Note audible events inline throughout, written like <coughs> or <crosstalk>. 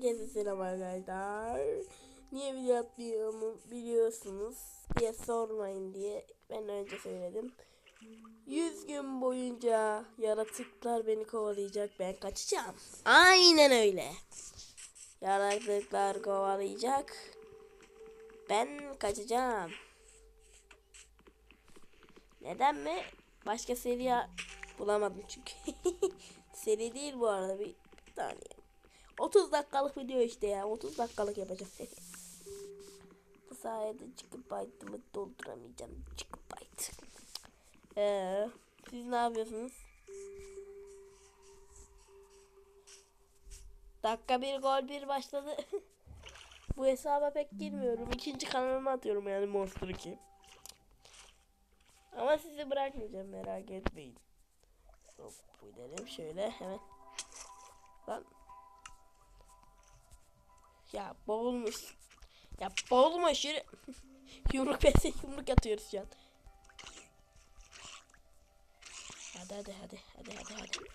Herkese selam arkadaşlar. Niye video atmıyorumu biliyorsunuz diye sormayın diye ben önce söyledim. 100 gün boyunca yaratıklar beni kovalayacak ben kaçacağım. Aynen öyle. Yaratıklar kovalayacak. Ben kaçacağım. Neden mi? Başka seri bulamadım çünkü. <laughs> seri değil bu arada bir, bir saniye. 30 dakikalık video işte ya. 30 dakikalık yapacağım. <laughs> Bu sayede gigabyte'ımı dolduramayacağım. Gigabyte. Ee, siz ne yapıyorsunuz? Dakika bir gol bir başladı. <laughs> Bu hesaba pek girmiyorum. İkinci kanalıma atıyorum yani Monster 2. Ama sizi bırakmayacağım merak etmeyin. Hop gidelim şöyle hemen. Lan ya boğulmuş. Ya boğulmuş yürü. <laughs> yumruk pesi yumruk atıyoruz şu. Hadi hadi hadi hadi hadi hadi.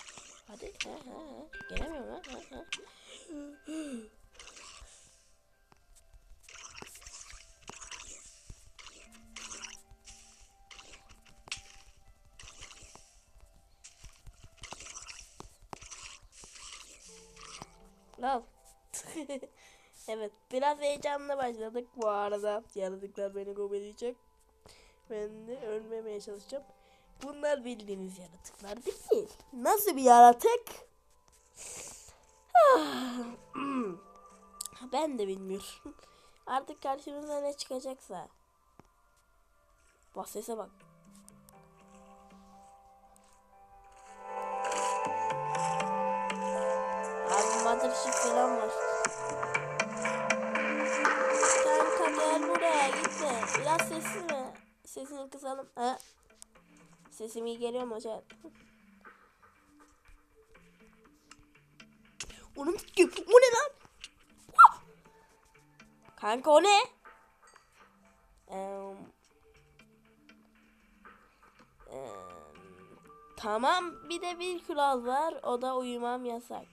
Hadi ha ha ha. Gelemiyorum ha ha ha. Al. <laughs> evet biraz heyecanla başladık bu arada. Yaratıklar beni kovalayacak. Ben de ölmemeye çalışacağım. Bunlar bildiğiniz yaratıklar değil. Nasıl bir yaratık? ben de bilmiyorum. Artık karşımıza ne çıkacaksa. Bak sese bak. Abi Mothership falan var. Biraz sessiz mi? Sesini kısalım. Ha? Sesim iyi geliyor mu hocam? Onun o ne lan? Kanka o ne? Eee Tamam bir de bir kural var o da uyumam yasak.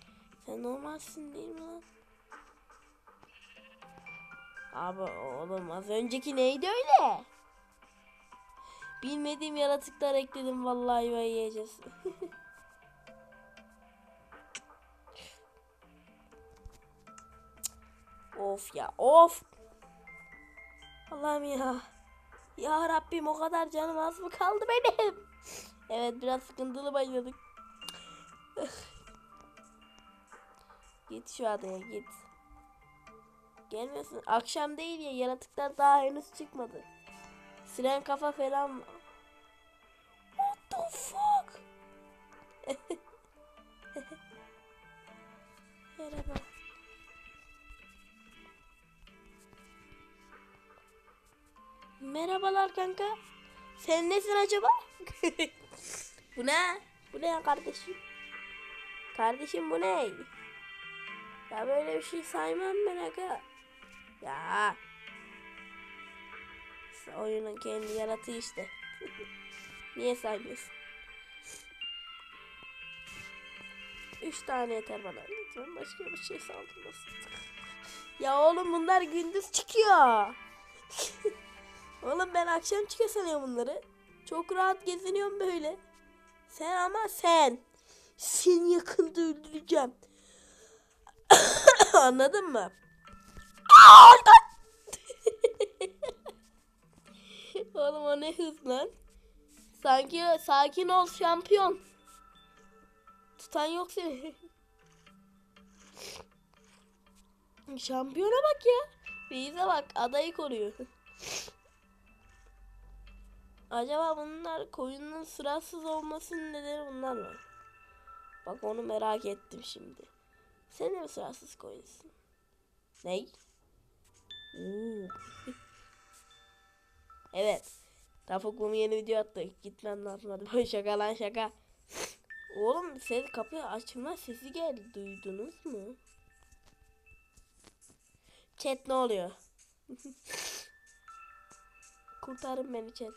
Sen normalsin değil mi Abi oğlum az önceki neydi öyle? Bilmediğim yaratıklar ekledim vallahi ve yiyeceğiz. <laughs> of ya of. Allah'ım ya. Ya Rabbim o kadar canım az mı kaldı benim? <laughs> Evet biraz sıkıntılı başladık. <laughs> git şu adaya git. Gelmiyorsun. Akşam değil ya yaratıklar daha henüz çıkmadı. Siren kafa falan mı? What the fuck? <laughs> Merhaba. Merhabalar kanka. Sen nesin acaba? <laughs> bu ne? Bu ne ya kardeşim? Kardeşim bu ne? Ya böyle bir şey saymam ben aga. Ya. Oyunun kendi yaratıyor işte. <laughs> Niye saymıyorsun? Üç tane yeter bana. Lütfen başka bir şey saldırmasın. ya oğlum bunlar gündüz çıkıyor. <laughs> oğlum ben akşam çıkıyor sanıyorum bunları. Çok rahat geziniyorum böyle. Sen ama sen. Seni yakında öldüreceğim. <coughs> Anladın mı? <laughs> Oğlum o ne hız lan? Sanki sakin ol şampiyon. Tutan yok seni. <laughs> Şampiyona bak ya. Reis'e bak adayı koruyor. <laughs> Acaba bunlar koyunun sırasız olmasının nedeni bunlar mı? Bak onu merak ettim şimdi. Sen de mi sırasız koyunsun? Ney? Evet. Tafuklu'nun yeni video attı. Gitmem lazım hadi. şaka lan şaka. Oğlum ses kapı açma sesi geldi. Duydunuz mu? Chat ne oluyor? <laughs> Kurtarın beni chat.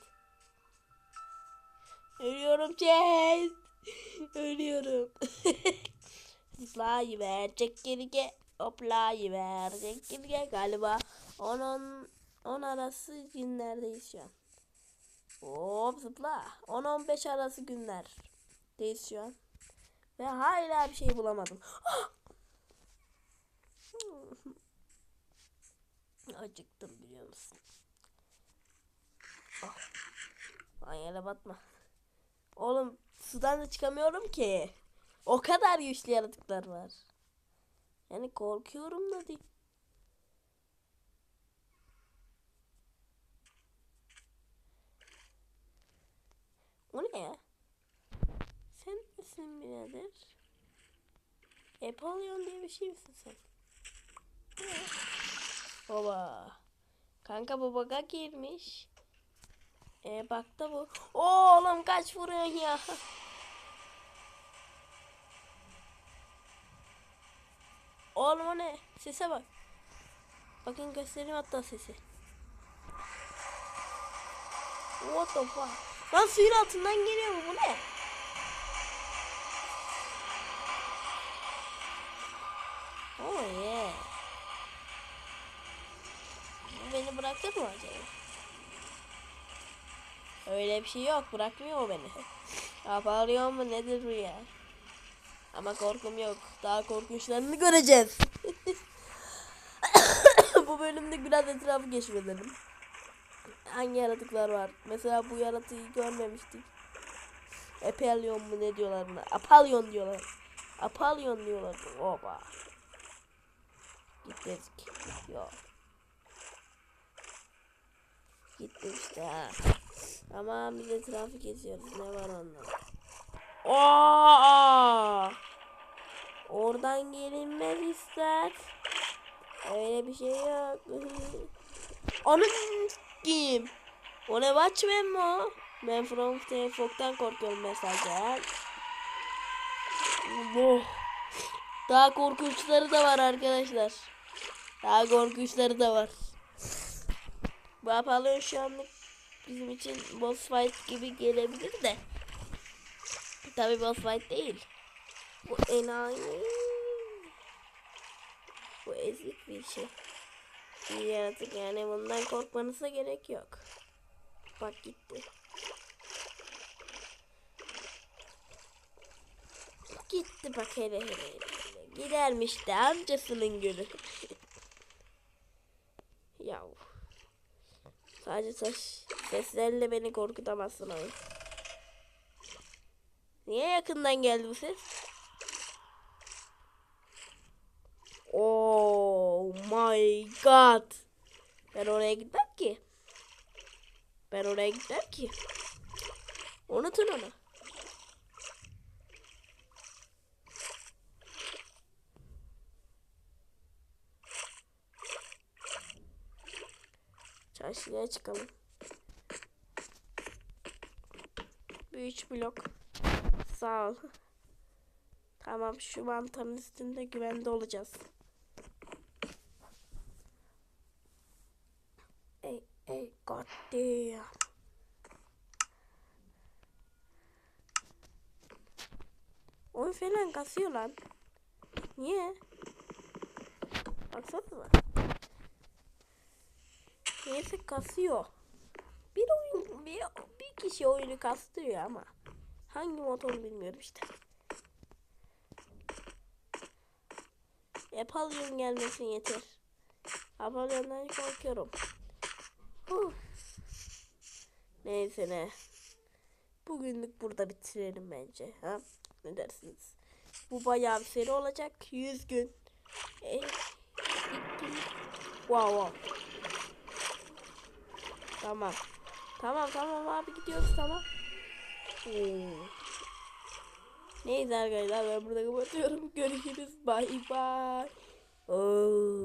Ölüyorum chat. <laughs> Ölüyorum. <laughs> Zıplayıver çek geri gel. Hoplayıver. Çekirge galiba 10 10 10 arası günlerdeyiz şu an. Hop zıpla. 10-15 arası günlerdeyiz şu an. Ve hala bir şey bulamadım. <gasps> Acıktım biliyor musun? Ah. Lan yere batma. Oğlum sudan da çıkamıyorum ki. O kadar güçlü yaratıklar var. Yani korkuyorum da değil. O ne ya? Sen misin birader? Epalyon diye bir şey misin sen? Ne? Baba. Kanka bu baga girmiş. E bak da bu. Oğlum kaç vuruyorsun ya? Oğlum o ne? Sese bak. Bakın göstereyim hatta sesi. What the fuck? Lan suyun altından geliyor bu, bu ne? Oh yeah. Bu beni bırakır mı acaba? Öyle bir şey yok. Bırakmıyor beni. <laughs> Yapalıyor mu nedir bu ya? Ama korkum yok. Daha korkunçlarını göreceğiz. <laughs> bu bölümde biraz etrafı keşfedelim. Hangi yaratıklar var? Mesela bu yaratığı görmemiştik. Epelyon mu ne diyorlar buna? Apalyon diyorlar. Apalyon diyorlar. Oba. Gittik. Yok. Gitti işte ha. Ama biz etrafı geziyoruz. Ne var onda? Oo! Oradan gelinmez ister. Öyle bir şey yok. <laughs> Onun kim? O ne Watchmen mi o? Ben From Fog'dan korkuyorum mesajlar. Oh. Daha korkunçları da var arkadaşlar. Daha korkunçları da var. Bu Apollon şu anlık bizim için boss fight gibi gelebilir de. Tabi boss fight değil. Bu enayi. Bu ezik bir şey. Bir yaratık yani bundan korkmanıza gerek yok. Bak gitti. Gitti bak hele hele. hele. Gidermiş de amcasının gülü. Yav. Sadece taş seslerle beni korkutamazsın oyun. Niye yakından geldi bu ses? Oh my god. Ben oraya gitmem ki. Ben oraya gitmem ki. Unutun onu. Çarşıya çıkalım. Bir üç blok. Sağ ol. Tamam şu mantarın üstünde güvende olacağız. Ey ey god damn. Oyun falan kasıyor lan. Niye? Baksanıza. Neyse kasıyor. Bir oyun bir, bir kişi oyunu kastırıyor ama hangi motor bilmiyorum işte. Apollon gelmesin yeter. Apollon'dan korkuyorum. Huh. Neyse ne. Bugünlük burada bitirelim bence. Ha? Ne dersiniz? Bu bayağı bir seri olacak. 100 gün. E, wow wow. Tamam. Tamam tamam abi gidiyoruz tamam. Oo. Neyse arkadaşlar ben burada kapatıyorum. <laughs> Görüşürüz. Bye bye. Oo.